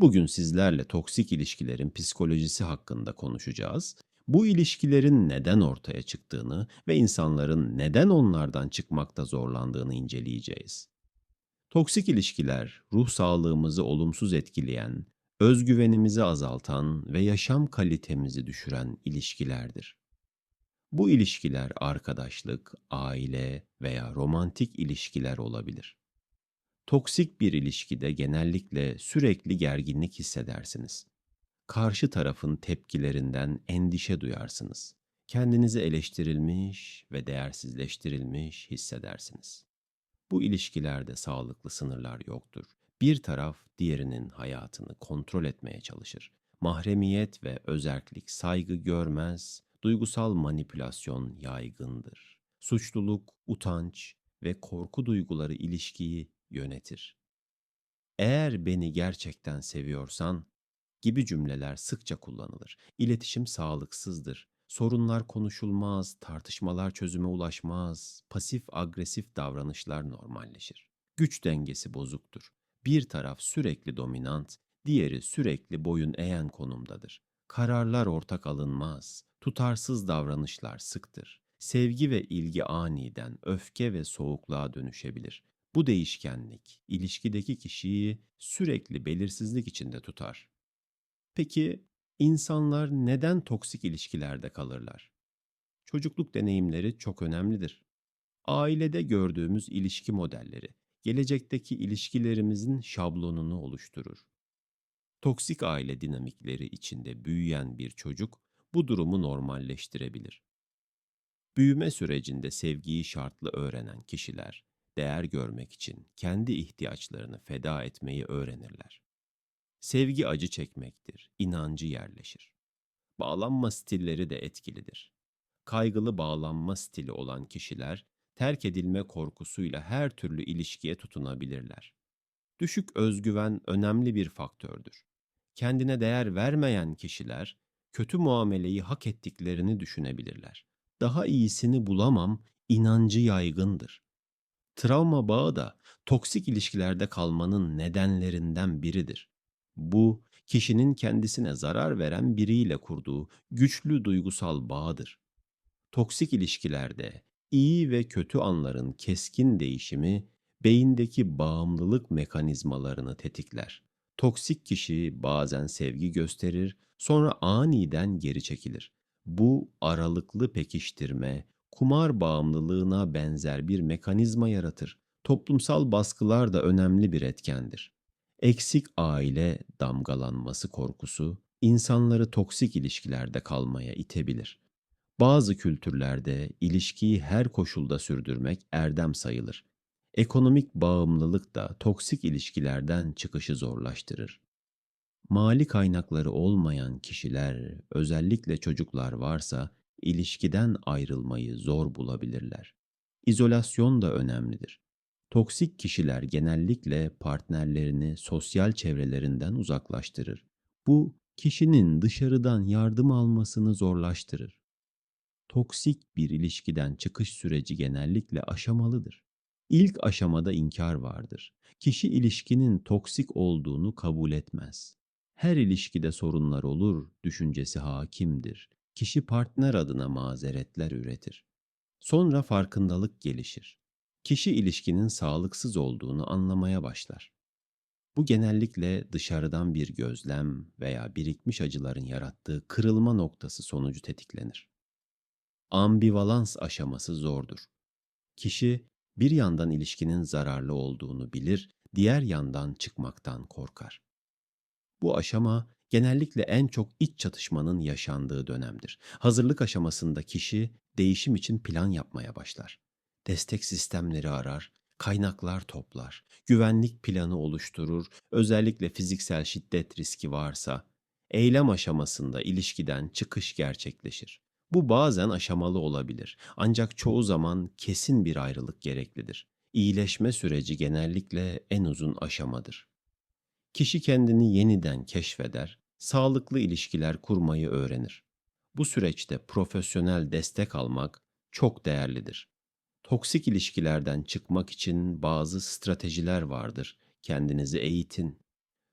Bugün sizlerle toksik ilişkilerin psikolojisi hakkında konuşacağız. Bu ilişkilerin neden ortaya çıktığını ve insanların neden onlardan çıkmakta zorlandığını inceleyeceğiz. Toksik ilişkiler ruh sağlığımızı olumsuz etkileyen, özgüvenimizi azaltan ve yaşam kalitemizi düşüren ilişkilerdir. Bu ilişkiler arkadaşlık, aile veya romantik ilişkiler olabilir. Toksik bir ilişkide genellikle sürekli gerginlik hissedersiniz. Karşı tarafın tepkilerinden endişe duyarsınız. Kendinizi eleştirilmiş ve değersizleştirilmiş hissedersiniz. Bu ilişkilerde sağlıklı sınırlar yoktur. Bir taraf diğerinin hayatını kontrol etmeye çalışır. Mahremiyet ve özerklik saygı görmez, duygusal manipülasyon yaygındır. Suçluluk, utanç ve korku duyguları ilişkiyi yönetir. Eğer beni gerçekten seviyorsan gibi cümleler sıkça kullanılır. İletişim sağlıksızdır. Sorunlar konuşulmaz, tartışmalar çözüme ulaşmaz, pasif agresif davranışlar normalleşir. Güç dengesi bozuktur. Bir taraf sürekli dominant, diğeri sürekli boyun eğen konumdadır. Kararlar ortak alınmaz, tutarsız davranışlar sıktır. Sevgi ve ilgi aniden öfke ve soğukluğa dönüşebilir. Bu değişkenlik ilişkideki kişiyi sürekli belirsizlik içinde tutar. Peki insanlar neden toksik ilişkilerde kalırlar? Çocukluk deneyimleri çok önemlidir. Ailede gördüğümüz ilişki modelleri gelecekteki ilişkilerimizin şablonunu oluşturur. Toksik aile dinamikleri içinde büyüyen bir çocuk bu durumu normalleştirebilir. Büyüme sürecinde sevgiyi şartlı öğrenen kişiler değer görmek için kendi ihtiyaçlarını feda etmeyi öğrenirler. Sevgi acı çekmektir, inancı yerleşir. Bağlanma stilleri de etkilidir. Kaygılı bağlanma stili olan kişiler terk edilme korkusuyla her türlü ilişkiye tutunabilirler. Düşük özgüven önemli bir faktördür. Kendine değer vermeyen kişiler kötü muameleyi hak ettiklerini düşünebilirler. Daha iyisini bulamam inancı yaygındır. Travma bağı da toksik ilişkilerde kalmanın nedenlerinden biridir. Bu, kişinin kendisine zarar veren biriyle kurduğu güçlü duygusal bağdır. Toksik ilişkilerde iyi ve kötü anların keskin değişimi beyindeki bağımlılık mekanizmalarını tetikler. Toksik kişi bazen sevgi gösterir, sonra aniden geri çekilir. Bu aralıklı pekiştirme, kumar bağımlılığına benzer bir mekanizma yaratır. Toplumsal baskılar da önemli bir etkendir. Eksik aile damgalanması korkusu insanları toksik ilişkilerde kalmaya itebilir. Bazı kültürlerde ilişkiyi her koşulda sürdürmek erdem sayılır. Ekonomik bağımlılık da toksik ilişkilerden çıkışı zorlaştırır. Mali kaynakları olmayan kişiler, özellikle çocuklar varsa ilişkiden ayrılmayı zor bulabilirler. İzolasyon da önemlidir. Toksik kişiler genellikle partnerlerini sosyal çevrelerinden uzaklaştırır. Bu kişinin dışarıdan yardım almasını zorlaştırır. Toksik bir ilişkiden çıkış süreci genellikle aşamalıdır. İlk aşamada inkar vardır. Kişi ilişkinin toksik olduğunu kabul etmez. Her ilişkide sorunlar olur düşüncesi hakimdir kişi partner adına mazeretler üretir. Sonra farkındalık gelişir. Kişi ilişkinin sağlıksız olduğunu anlamaya başlar. Bu genellikle dışarıdan bir gözlem veya birikmiş acıların yarattığı kırılma noktası sonucu tetiklenir. Ambivalans aşaması zordur. Kişi bir yandan ilişkinin zararlı olduğunu bilir, diğer yandan çıkmaktan korkar. Bu aşama genellikle en çok iç çatışmanın yaşandığı dönemdir. Hazırlık aşamasında kişi değişim için plan yapmaya başlar. Destek sistemleri arar, kaynaklar toplar, güvenlik planı oluşturur, özellikle fiziksel şiddet riski varsa, eylem aşamasında ilişkiden çıkış gerçekleşir. Bu bazen aşamalı olabilir ancak çoğu zaman kesin bir ayrılık gereklidir. İyileşme süreci genellikle en uzun aşamadır. Kişi kendini yeniden keşfeder, sağlıklı ilişkiler kurmayı öğrenir. Bu süreçte profesyonel destek almak çok değerlidir. Toksik ilişkilerden çıkmak için bazı stratejiler vardır. Kendinizi eğitin.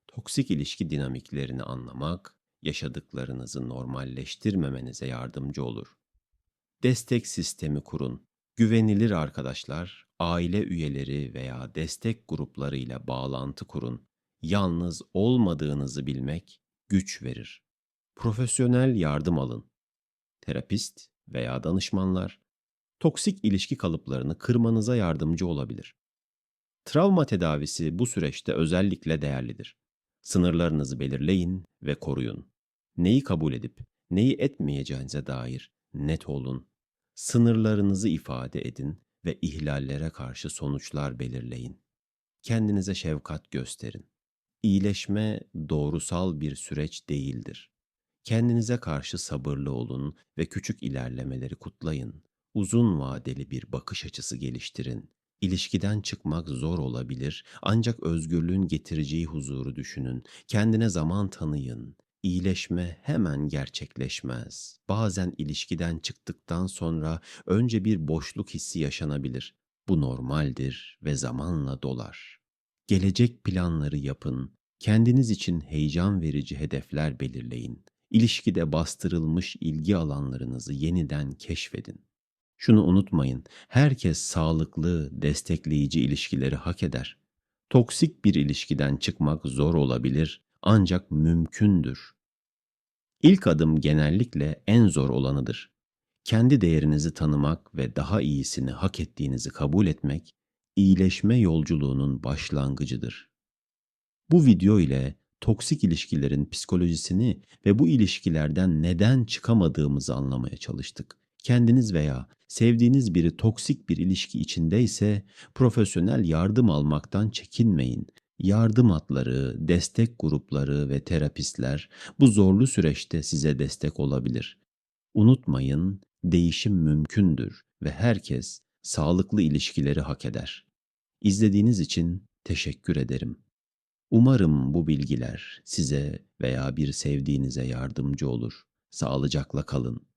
Toksik ilişki dinamiklerini anlamak, yaşadıklarınızı normalleştirmemenize yardımcı olur. Destek sistemi kurun. Güvenilir arkadaşlar, aile üyeleri veya destek gruplarıyla bağlantı kurun. Yalnız olmadığınızı bilmek güç verir. Profesyonel yardım alın. Terapist veya danışmanlar toksik ilişki kalıplarını kırmanıza yardımcı olabilir. Travma tedavisi bu süreçte özellikle değerlidir. Sınırlarınızı belirleyin ve koruyun. Neyi kabul edip neyi etmeyeceğinize dair net olun. Sınırlarınızı ifade edin ve ihlallere karşı sonuçlar belirleyin. Kendinize şefkat gösterin. İyileşme doğrusal bir süreç değildir. Kendinize karşı sabırlı olun ve küçük ilerlemeleri kutlayın. Uzun vadeli bir bakış açısı geliştirin. İlişkiden çıkmak zor olabilir ancak özgürlüğün getireceği huzuru düşünün. Kendine zaman tanıyın. İyileşme hemen gerçekleşmez. Bazen ilişkiden çıktıktan sonra önce bir boşluk hissi yaşanabilir. Bu normaldir ve zamanla dolar. Gelecek planları yapın. Kendiniz için heyecan verici hedefler belirleyin. İlişkide bastırılmış ilgi alanlarınızı yeniden keşfedin. Şunu unutmayın, herkes sağlıklı, destekleyici ilişkileri hak eder. Toksik bir ilişkiden çıkmak zor olabilir ancak mümkündür. İlk adım genellikle en zor olanıdır. Kendi değerinizi tanımak ve daha iyisini hak ettiğinizi kabul etmek, iyileşme yolculuğunun başlangıcıdır. Bu video ile toksik ilişkilerin psikolojisini ve bu ilişkilerden neden çıkamadığımızı anlamaya çalıştık. Kendiniz veya sevdiğiniz biri toksik bir ilişki içindeyse profesyonel yardım almaktan çekinmeyin. Yardım hatları, destek grupları ve terapistler bu zorlu süreçte size destek olabilir. Unutmayın, değişim mümkündür ve herkes sağlıklı ilişkileri hak eder. İzlediğiniz için teşekkür ederim. Umarım bu bilgiler size veya bir sevdiğinize yardımcı olur. Sağlıcakla kalın.